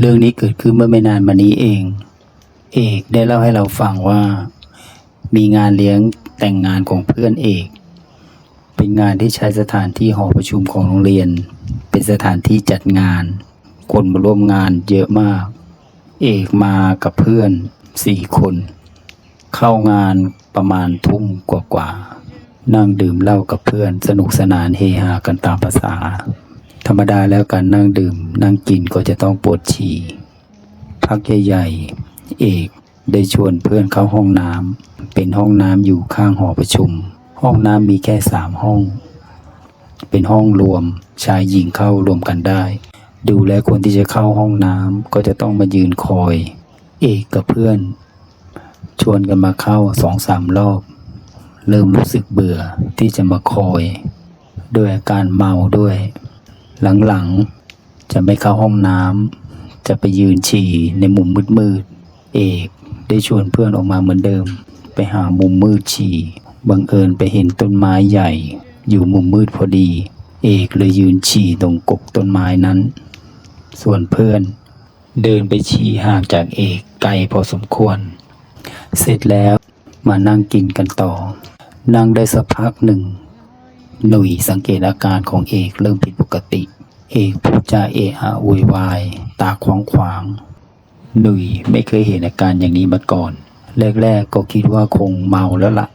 เรื่องนี้เกิดขึ้นเมื่อไม่นานมานี้เอง เอกได้เล่าให้เราฟังว่า มีงานเลี้ยงแต่งงานของเพื่อนเอก เป็นงานที่ใช้สถานที่หอประชุมของโรงเรียน เป็นสถานที่จัดงาน คนมาร่วมงานเยอะมาก เอกมากับเพื่อนสี่คน เข้างานประมาณทุ่มกว่าๆนั่งดื่มเหล้ากับเพื่อนสนุกสนานเฮฮากันตามภาษา ธรรมดาแล้วการนั่งดื่ม นั่งกินก็จะต้องปวดฉี่พักใหญ่ๆเอกได้ชวนเพื่อนเข้าห้องน้ำเป็นห้องน้ำอยู่ข้างหอประชุม ห้องน้ำมีแค่สามห้อง เป็นห้องรวมชายหญิงเข้ารวมกันได้ ดูแลคนที่จะเข้าห้องน้ำก็จะต้องมายืนคอย เอกกับเพื่อน ชวนกันมาเข้าสองสามรอบ เริ่มรู้สึกเบื่อที่จะมาคอย ด้วยอาการเมาด้วย หลังๆ จะไม่เข้าห้องน้ำจะไปยืนฉี่ในมุมมืดๆ เอกได้ชวนเพื่อนออกมาเหมือนเดิม ไปหามุมมืดฉี่ บังเอิญไปเห็นต้นไม้ใหญ่ อยู่มุมมืดพอดี เอกเลยยืนฉี่ตรงกกต้นไม้นั้น ส่วนเพื่อนเดินไปฉี่ห่างจากเอกไกลพอสมควร เสร็จแล้วมานั่งกินกันต่อ นั่งได้สักพักหนึ่ง หนุ่ยสังเกตอาการของเอกเริ่มผิดปกติ เอกพูดจาเอะอะโวยวาย ตาขวางขวางหนุ่ยไม่เคยเห็นอาการอย่างนี้มาก่อน แรกๆก็คิดว่าคงเมาแล้วละ่ะ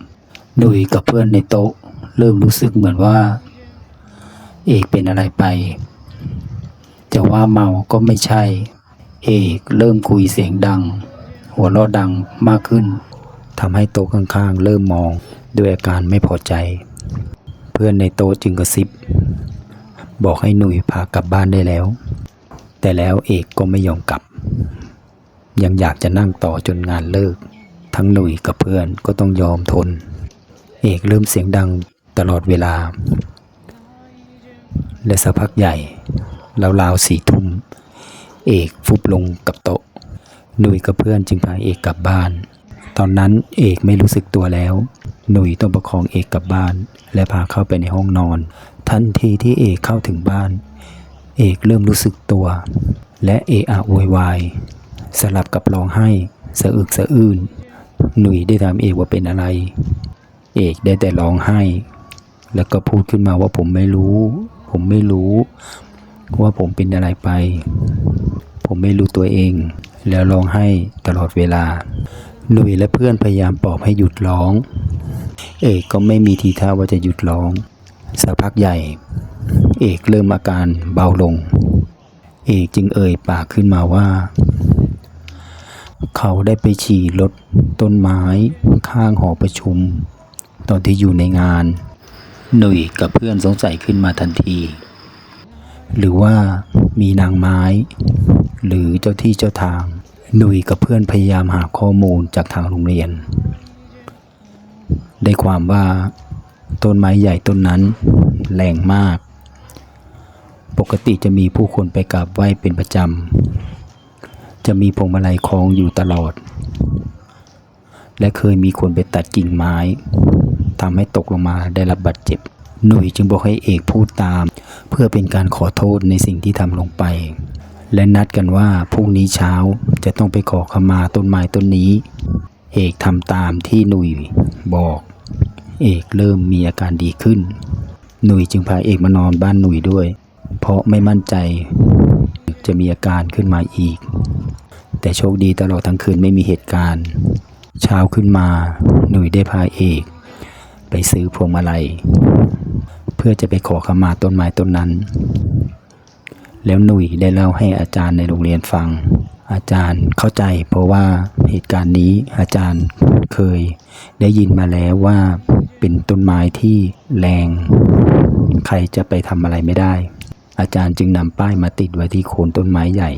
หนุ่ยกับเพื่อนในโต๊ะ เริ่มรู้สึกเหมือนว่า เอกเป็นอะไรไปจะว่าเมาก็ไม่ใช่ เอกเริ่มคุยเสียงดัง หัวเราะดังมากขึ้นทำให้โต๊ะข้างๆ เริ่มมองด้วยอาการไม่พอใจ เพื่อนในโต๊ะจึงกระซิบ บอกให้หนุ่ยพากลับบ้านได้แล้ว แต่แล้วเอกก็ไม่ยอมกลับ ยังอยากจะนั่งต่อจนงานเลิก ทั้งหนุ่ยกับเพื่อนก็ต้องยอมทน เอกเริ่มเสียงดังตลอดเวลา และสักพักใหญ่ราวๆสี่ทุ่ม เอกฟุบลงกับโต๊ะหนุ่ยกับเพื่อนจึงพาเอกกลับบ้าน ตอนนั้นเอกไม่รู้สึกตัวแล้ว หนุ่ยต้องประคองเอกกลับบ้าน และพาเข้าไปในห้องนอน ทันทีที่เอกเข้าถึงบ้าน เอกเริ่มรู้สึกตัว และเอะอะโวยวายสลับกับร้องไห้สะอึกสะอื้นหนุ่ยได้ถามเอกว่าเป็นอะไร เอกได้แต่ร้องไห้ แล้วก็พูดขึ้นมาว่าผมไม่รู้ ผมไม่รู้ ว่าผมเป็นอะไรไป ผมไม่รู้ตัวเอง แล้วร้องไห้ตลอดเวลาหนุ่ยและเพื่อนพยายามปลอบให้หยุดร้อง เอกก็ไม่มีทีท่าว่าจะหยุดร้อง สักพักใหญ่ เอกเริ่มอาการเบาลง เอกจึงเอ่ยปากขึ้นมาว่า เขาได้ไปฉี่รถต้นไม้ข้างหอประชุม ตอนที่อยู่ในงาน หนุ่ยกับเพื่อนสงสัยขึ้นมาทันที หรือว่ามีนางไม้ หรือเจ้าที่เจ้าทาง หนุ่ยกับเพื่อนพยายามหาข้อมูลจากทางโรงเรียน ได้ความว่าต้นไม้ใหญ่ต้นนั้นแรงมาก ปกติจะมีผู้คนไปกราบไหว้เป็นประจำ จะมีพวงมาลัยคล้องอยู่ตลอด และเคยมีคนไปตัดกิ่งไม้ทำให้ตกลงมาได้รับบาดเจ็บ หนุ่ยจึงบอกให้เอกพูดตาม เพื่อเป็นการขอโทษในสิ่งที่ทำลงไป และนัดกันว่าพรุ่งนี้เช้าจะต้องไปขอขมาต้นไม้ต้นนี้ เอกทำตามที่หนุ่ยบอก เอกเริ่มมีอาการดีขึ้น หนุ่ยจึงพาเอกมานอนบ้านหนุ่ยด้วย เพราะไม่มั่นใจจะมีอาการขึ้นมาอีก แต่โชคดีตลอดทั้งคืนไม่มีเหตุการณ์ เช้าขึ้นมาหนุ่ยได้พาเอก ไปซื้อพวงมาลัย เพื่อจะไปขอขมาต้นไม้ต้นนั้น แล้วหนุ่ยได้เล่าให้อาจารย์ในโรงเรียนฟัง อาจารย์เข้าใจเพราะว่าเหตุการณ์นี้อาจารย์เคยได้ยินมาแล้วว่าเป็นต้นไม้ที่แรง ใครจะไปทำอะไรไม่ได้ อาจารย์จึงนำป้ายมาติดไว้ที่โคนต้นไม้ใหญ่